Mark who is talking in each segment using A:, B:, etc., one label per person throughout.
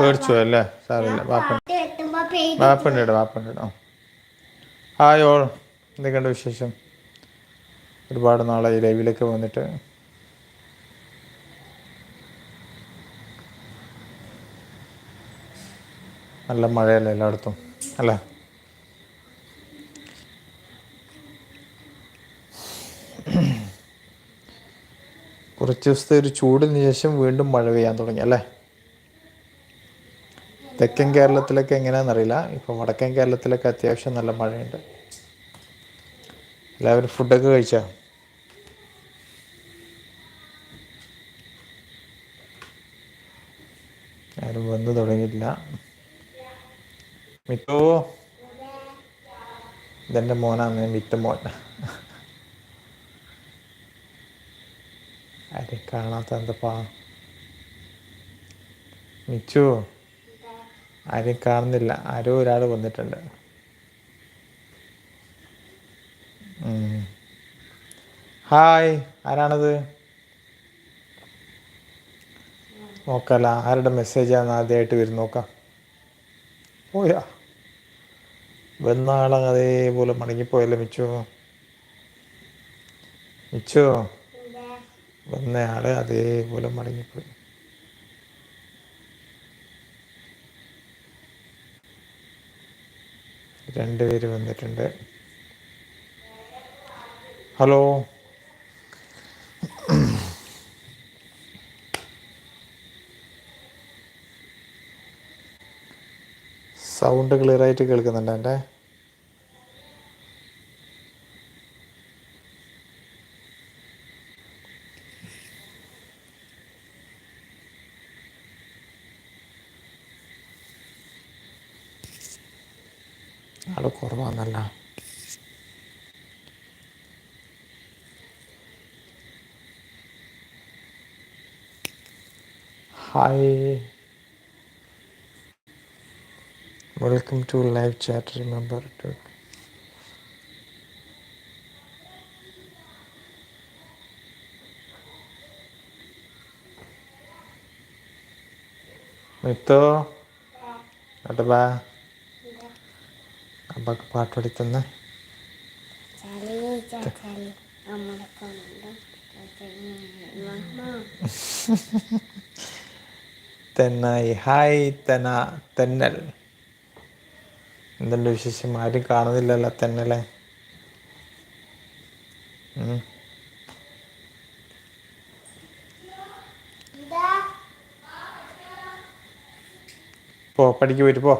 A: പേടിച്ചു അല്ലേ? സാറില്ല വാപ്പ
B: എത്തുമ്പോ പേടി
A: വാപ്പുണ്ട് ഇവിടെ വാപ്പുണ്ട് ഇവിടെ. ആ. Hi all. എന്തൊക്കെയുണ്ട് വിശേഷം? ഒരുപാട് നാളെ ഈ ലൈവിലൊക്കെ വന്നിട്ട്. നല്ല മഴയല്ലേ എല്ലായിടത്തും? അല്ലേ? കുറച്ച് ദിവസത്തെ ഒരു ചൂടിന് ശേഷം വീണ്ടും മഴ പെയ്യാൻ തുടങ്ങി അല്ലേ? തെക്കൻ കേരളത്തിലൊക്കെ എങ്ങനെയാണെന്നറിയില്ല. ഇപ്പം വടക്കൻ കേരളത്തിലൊക്കെ അത്യാവശ്യം നല്ല മഴയുണ്ട്. എല്ലാവരും ഫുഡൊക്കെ കഴിച്ചോ? ആരും വന്നു തുടങ്ങിയില്ല മിറ്റോ. ഇതെന്റെ മോനാണ് മിറ്റ മോൻ. ആരെയും കാണാത്ത എന്തപ്പാ മിച്ചു ആരെയും കാണുന്നില്ല. ആരോ ഒരാൾ വന്നിട്ടുണ്ട്. ഹായ് ആരാണത്? നോക്കല്ല ആരുടെ മെസ്സേജാണ് ആദ്യമായിട്ട് വരും നോക്കാം. പോയാ. വന്ന ആളങ്ങ് അതേപോലെ മടങ്ങിപ്പോയല്ലോ മിച്ചു? മിച്ചു? വന്ന ആൾ അതേപോലെ മടങ്ങിപ്പോയി. രണ്ടുപേര് വന്നിട്ടുണ്ട്. ഹലോ? സൗണ്ട് ക്ലിയർ ആയിട്ട് കേൾക്കുന്നുണ്ട് എന്റെ? ആൾ കുറവാന്നല്ല. Hi welcome to live chat remember to മിത്തോ അങ്ങോട്ട് ബാ അപ്പൊക്ക് പാട്ട് പാടി തന്നെ
B: ചളി ചളി നമ്മുടെ കൊണ്ടും
A: തെന്നായി. ഹായ് തെന തെന്നൽ. എന്തുണ്ട് വിശേഷം? ആരും കാണുന്നില്ലല്ലോ തെന്നലെ. പോ പഠിക്ക് പോയിട്ട് പോ.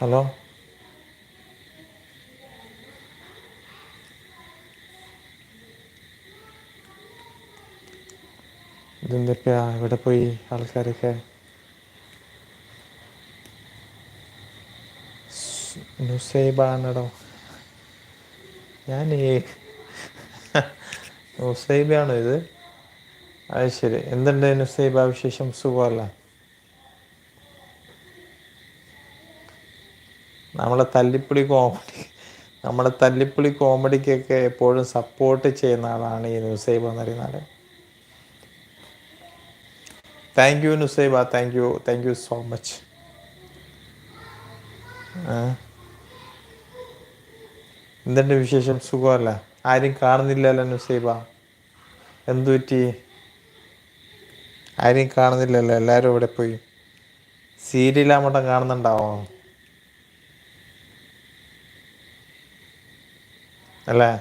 A: ഹലോ? ഇതെന്തൊക്കെയാ? ഇവിടെ പോയി ആൾക്കാരൊക്കെ? നുസൈബാണടോ ഈ നുസൈബാണോ ഇത്? അത് ശരി. എന്തുണ്ട് നുസൈബ വിശേഷം? സുഖമല്ല? നമ്മളെ തല്ലിപ്പൊളി കോമഡി നമ്മളെ തല്ലിപ്പൊളി കോമഡിക്കൊക്കെ എപ്പോഴും സപ്പോർട്ട് ചെയ്യുന്ന ആളാണ് ഈ നുസൈബ് എന്ന് പറയുന്നത് thank you Nusaiba. Thank you thank you so much എന്തുണ്ട് വിശേഷം? സുഖമല്ല? ആരും കാണുന്നില്ലല്ലോ നുസൈബ. എന്തു പറ്റി? ആരെയും കാണുന്നില്ലല്ലോ? എല്ലാവരും ഇവിടെ പോയി? സീരിയലാമട്ടം കാണുന്നുണ്ടാവോ? അല്ലേ?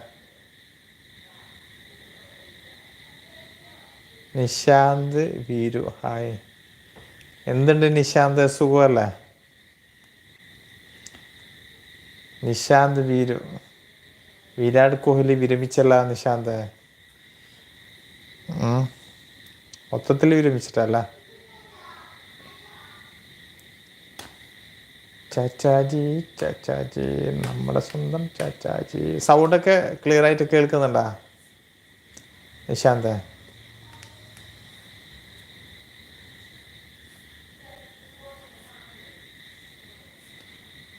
A: നിശാന്ത് വീരു ഹായ്. എന്തുണ്ട് നിശാന്ത്? സുഖമല്ലേ? നിശാന്ത് വീരു. വിരാട് കോഹ്ലി വിരമിച്ചല്ല നിശാന്ത്. മൊത്തത്തിൽ വിരമിച്ചിട്ടല്ല? ചാച്ചാജി ചാച്ചാജി നമ്മുടെ സ്വന്തം ചാച്ചാജി. സൗണ്ടൊക്കെ ക്ലിയർ ആയിട്ട് കേൾക്കുന്നുണ്ടാ? നിശാന്ത്.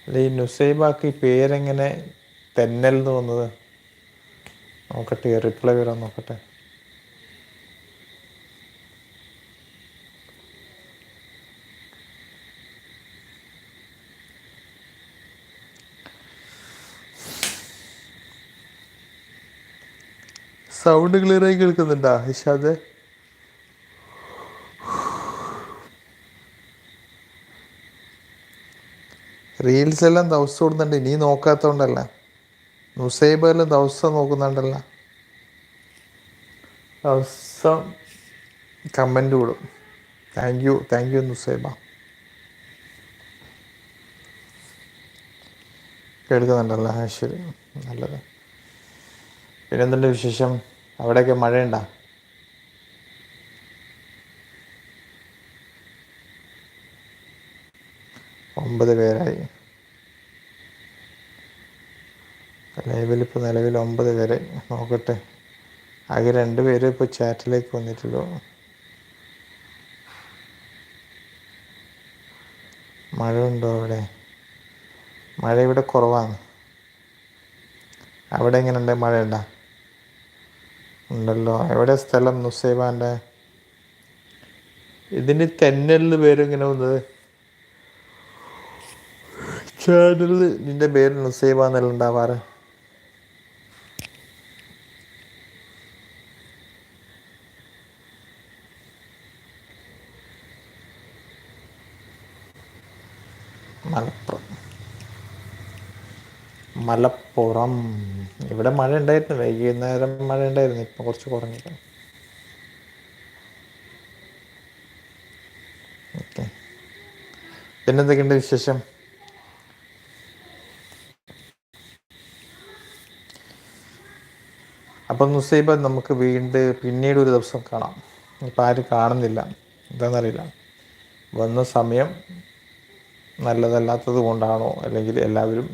A: അല്ല ഈ നുസൈബാക്ക് ഈ പേരെങ്ങനെ തെന്നൽ എന്ന് വന്നത് നോക്കട്ടെ റിപ്ലൈ വരാൻ നോക്കട്ടെ. സൗണ്ട് ക്ലിയർ ആയി കേൾക്കുന്നുണ്ടാ ഇഷാദ്? റീൽസ് എല്ലാം ദിവസം ഇടുന്നുണ്ട് നീ നോക്കാത്തോണ്ടല്ല നുസൈബ് എല്ലാം ദിവസം നോക്കുന്നുണ്ടല്ല. ദിവസം കമന്റ് വിടും thank you thank you Nusaiba. കേൾക്കുന്നുണ്ടല്ലോ ശരി നല്ലത്. പിന്നെന്തുണ്ട് വിശേഷം? അവിടെയൊക്കെ മഴയുണ്ടോ? ഒമ്പത് പേരായി. ലൈവിൽ ഇപ്പോൾ നിലവിൽ ഒമ്പത് പേരെ. നോക്കട്ടെ. ആകെ രണ്ട് പേര് ഇപ്പോൾ ചാറ്റിലേക്ക് വന്നിട്ടുള്ളൂ. മഴ ഉണ്ടോ അവിടെ? മഴ ഇവിടെ കുറവാണ്. അവിടെ എങ്ങനെയുണ്ട്? മഴയുണ്ടോ? ഉണ്ടല്ലോ. എവിടെ സ്ഥലം നുസൈബാന്റെ ഇതിന് തെന്നലിന് പേര് ഇങ്ങനെ വന്നത്? ചാനലിൽ നിന്റെ പേര് നുസൈബ ഉണ്ടാവാറ്? മലപ്പുറം മലപ്പുറം. ഇവിടെ മഴ ഉണ്ടായിരുന്നു. വൈകുന്നേരം മഴ ഉണ്ടായിരുന്നു. ഇപ്പം കുറച്ച് കുറഞ്ഞില്ല ഓക്കെ. പിന്നെന്തൊക്കെയുണ്ട് വിശേഷം? അപ്പം നുസൈബ നമുക്ക് വീണ്ടും പിന്നീട് ഒരു ദിവസം കാണാം. ഇപ്പം ആരും കാണുന്നില്ല. എന്താണെന്നറിയില്ല. വന്ന സമയം നല്ലതല്ലാത്തത് കൊണ്ടാണോ? അല്ലെങ്കിൽ എല്ലാവരും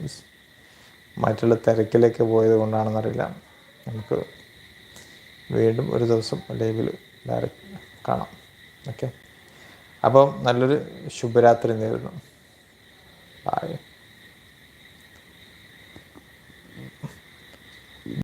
A: മറ്റുള്ള തിരക്കിലേക്ക് പോയത് കൊണ്ടാണെന്നറിയില്ല. നമുക്ക് വീണ്ടും ഒരു ദിവസം ലൈവിൽ ഡയറക്റ്റ് കാണാം. ഓക്കെ. അപ്പം നല്ലൊരു ശുഭരാത്രി നേരുന്നു. ബായ്